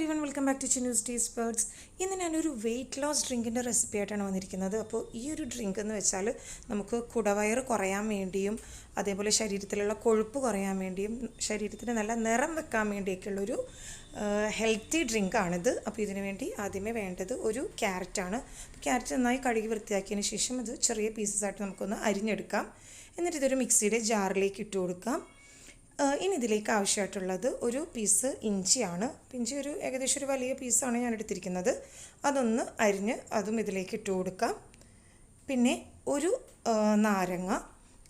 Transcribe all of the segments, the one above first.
Every one welcome back to news tees birds ഇന്ന് ഞാനൊരു weight loss ഡ്രിങ്കിന്റെ recipe ആയിട്ടാണ് വന്നിരിക്കുന്നത്. അപ്പോൾ ഈ ഒരു ഡ്രിങ്ക് എന്ന് വെച്ചാൽ നമുക്ക് കുടവയർ കുറയാൻ വേണ്ടിയും അതേപോലെ ശരീരത്തിലുള്ള കൊഴുപ്പ് കുറയാൻ വേണ്ടിയും ശരീരത്തിന് നല്ല നിറം വെക്കാൻ വേണ്ടിയൊക്കെയുള്ളൊരു ഹെൽത്തി ഡ്രിങ്കാണിത് അപ്പോൾ ഇതിനു വേണ്ടി ആദ്യമേ വേണ്ടത് ഒരു ക്യാരറ്റാണ് ക്യാരറ്റ് നന്നായി കഴുകി വൃത്തിയാക്കിയതിന് ശേഷം അത് ചെറിയ പീസസ് ആയിട്ട് നമുക്കൊന്ന് അരിഞ്ഞെടുക്കാം. എന്നിട്ട് ഇതൊരു മിക്സിയുടെ ജാറിലേക്ക് ഇട്ട് കൊടുക്കാം. ഇനി ഇതിലേക്ക് ആവശ്യമായിട്ടുള്ളത് ഒരു പീസ് ഇഞ്ചിയാണ്. ഇഞ്ചി ഒരു ഏകദേശം ഒരു വലിയ പീസാണ് ഞാൻ എടുത്തിരിക്കുന്നത്. അതൊന്ന് അരിഞ്ഞ് അതും ഇതിലേക്ക് ഇട്ട് കൊടുക്കാം. പിന്നെ ഒരു നാരങ്ങ.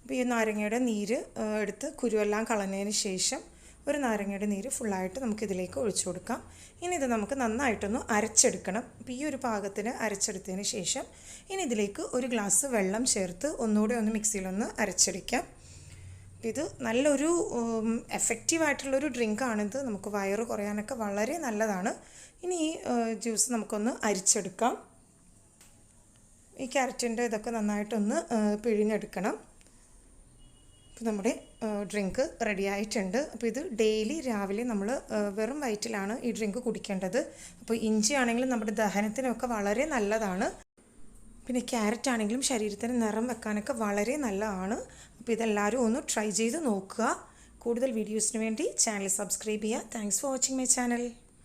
അപ്പോൾ ഈ നാരങ്ങയുടെ നീര് എടുത്ത് കുരുവെല്ലാം കളഞ്ഞതിന് ശേഷം ഒരു നാരങ്ങയുടെ നീര് ഫുള്ളായിട്ട് നമുക്ക് ഇതിലേക്ക് ഒഴിച്ചു കൊടുക്കാം. ഇനി ഇത് നമുക്ക് നന്നായിട്ടൊന്ന് അരച്ചെടുക്കണം. അപ്പോൾ ഈ ഒരു പാകത്തിന് അരച്ചെടുത്തതിന് ശേഷം ഇനി ഇതിലേക്ക് ഒരു ഗ്ലാസ് വെള്ളം ചേർത്ത് ഒന്നുകൂടെ ഒന്ന് മിക്സിയിലൊന്ന് അരച്ചെടുക്കാം. ഇത് നല്ലൊരു എഫക്റ്റീവായിട്ടുള്ളൊരു ഡ്രിങ്കാണിത്. നമുക്ക് വയറ് കുറയാനൊക്കെ വളരെ നല്ലതാണ്. ഇനി ഈ ജ്യൂസ് നമുക്കൊന്ന് അരിച്ചെടുക്കാം. ഈ ക്യാരറ്റിന്റെ ഇതൊക്കെ നന്നായിട്ടൊന്ന് പിഴിഞ്ഞെടുക്കണം. അപ്പോൾ നമ്മുടെ ഡ്രിങ്ക് റെഡി ആയിട്ടുണ്ട് അപ്പോൾ ഇത് ഡെയിലി രാവിലെ നമ്മൾ വെറും വയറ്റിലാണ് ഈ ഡ്രിങ്ക് കുടിക്കേണ്ടത്. അപ്പോൾ ഇഞ്ചി ആണെങ്കിലും നമ്മുടെ ദഹനത്തിനൊക്കെ വളരെ നല്ലതാണ്. പിന്നെ ക്യാരറ്റ് ആണെങ്കിലും ശരീരത്തിന് നിറം വെക്കാനൊക്കെ വളരെ നല്ലതാണ്. അപ്പോൾ ഇതെല്ലാവരും ഒന്ന് ട്രൈ ചെയ്ത് നോക്കുക. കൂടുതൽ വീഡിയോസിന് വേണ്ടി ചാനൽ സബ്സ്ക്രൈബ് ചെയ്യുക. Thanks for watching my channel